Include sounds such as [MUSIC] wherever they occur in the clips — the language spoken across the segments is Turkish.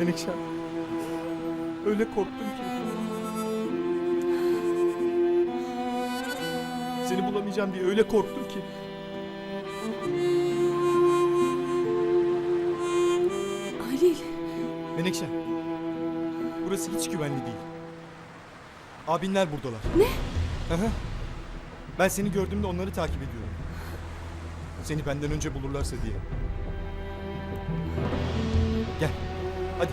Menekşe. Öyle korktum ki. Seni bulamayacağım diye öyle korktum ki. Halil. Menekşe. Burası hiç güvenli değil. Abinler buradalar. Ne? Hı. Ben seni gördüğümde onları takip ediyorum. Seni benden önce bulurlarsa diye. Gel. Hadi.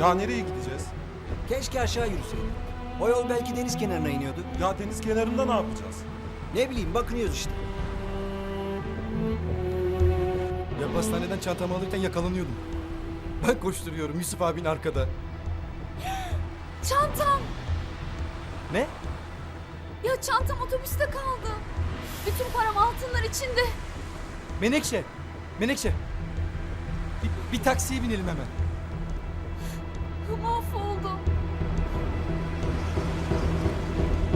Ya nereye gideceğiz? Keşke aşağı yürüseydik. O yol belki deniz kenarına iniyordu. Ya deniz kenarında ne yapacağız? Ne bileyim bakınıyoruz işte. Ya pastaneden çantamı alırken yakalanıyordum. Ben koşturuyorum Yusuf abin arkada. [GASPS] Çantam. Ne? Ya çantam otobüste kaldı. Bütün param altınlar içinde. Menekşe. Menekşe. Bir, bir taksiye binelim hemen. Mahvoldum.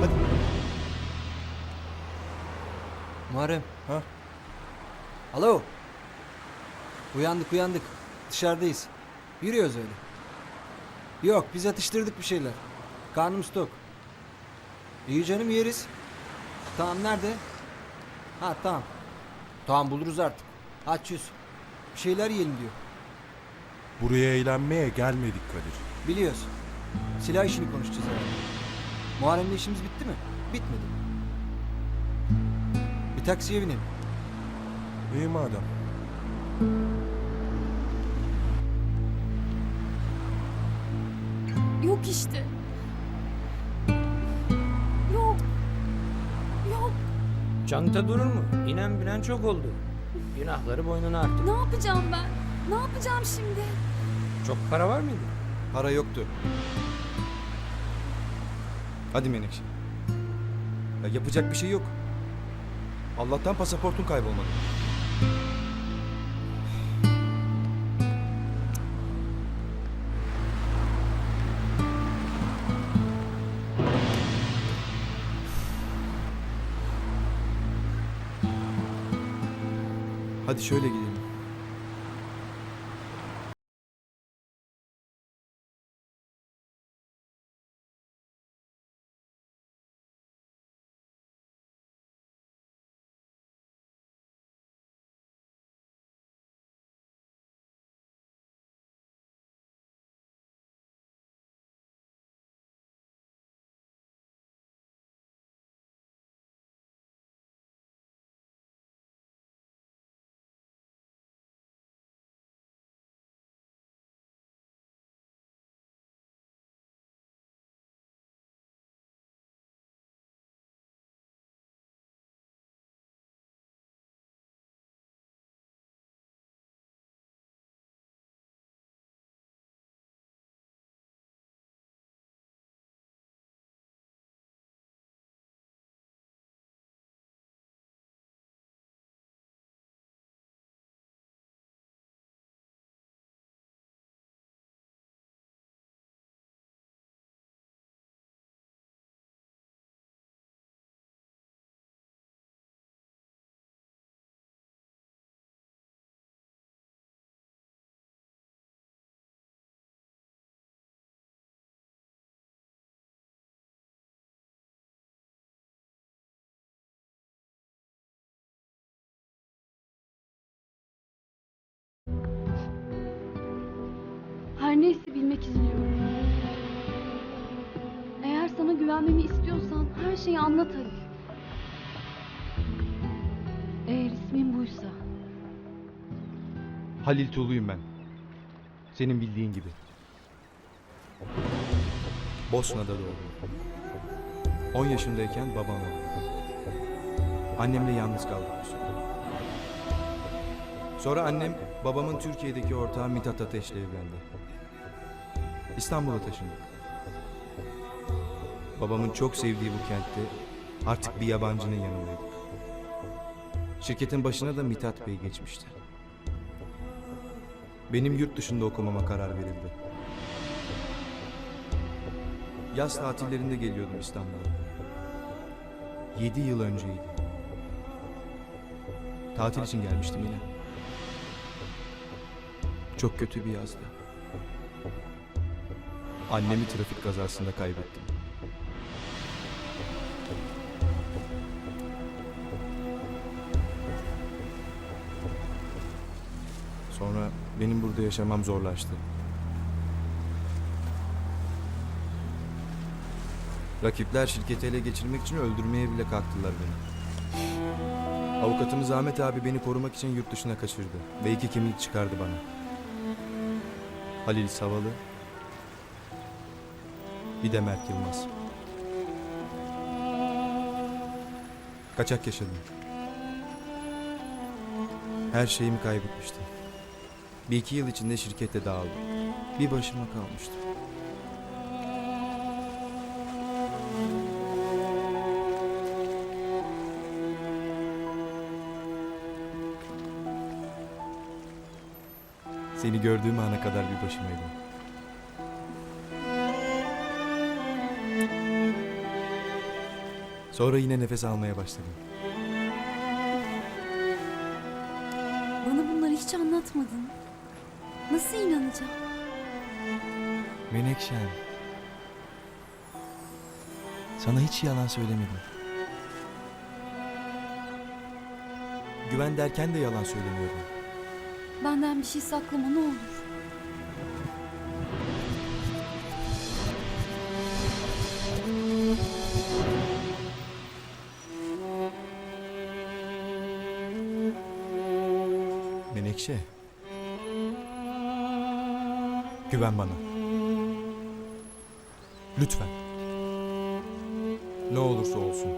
Hadi. Muharrem. Ha? Alo. Uyandık uyandık. Dışarıdayız. Yürüyoruz öyle. Yok biz atıştırdık bir şeyler. Karnımız tok. İyi canım yeriz. Tamam nerede? Ha tamam. Tamam buluruz artık. Aç yüz. Bir şeyler yiyelim diyor. Buraya eğlenmeye gelmedik Kadir. Biliyoruz. Silah işini konuşacağız herhalde. Muharrem'le işimiz bitti mi? Bitmedi. Bir taksiye binelim. İyi madem. Yok işte. Çanta durur mu? İnen binen çok oldu. Günahları boynuna artık. Ne yapacağım ben? Ne yapacağım şimdi? Çok para var mıydı? Para yoktu. Hadi Menekşe. Ya yapacak bir şey yok. Allah'tan pasaportun kaybolmadı. Hadi şöyle gidelim. Güvenmemi istiyorsan her şeyi anlat Halil. Eğer ismin buysa. Halil Tuğlu'yum ben. Senin bildiğin gibi. Bosna'da doğdum. 10 yaşındayken babam öldü. Annemle yalnız süre. Sonra annem babamın Türkiye'deki ortağı Mithat Ateş'le evlendi. İstanbul'a taşındık. Babamın çok sevdiği bu kentte artık bir yabancının yanındaydık. Şirketin başına da Mithat Bey geçmişti. Benim yurt dışında okumama karar verildi. Yaz tatillerinde geliyordum İstanbul'a. Yedi yıl önceydi. Tatil için gelmiştim yine. Çok kötü bir yazdı. Annemi trafik kazasında kaybettim. Sonra benim burada yaşamam zorlaştı. Rakipler şirketi ele geçirmek için öldürmeye bile kalktılar beni. Avukatımız Ahmet abi beni korumak için yurt dışına kaçırdı ve iki kimlik çıkardı bana. Halil Savalı, bir de Mert Yılmaz. Kaçak yaşadım. Her şeyimi kaybetmiştim. Bir iki yıl içinde şirkette dağıldı. Bir başıma kalmıştım. Seni gördüğüm ana kadar bir başımaydım. Sonra yine nefes almaya başladım. Bana bunları hiç anlatmadın. Nasıl inanacağım? Menekşem. Sana hiç yalan söylemedim. Güven derken de yalan söylemiyorum. Benden bir şey saklama ne olur. Menekşe. Güven bana. Lütfen. Ne olursa olsun.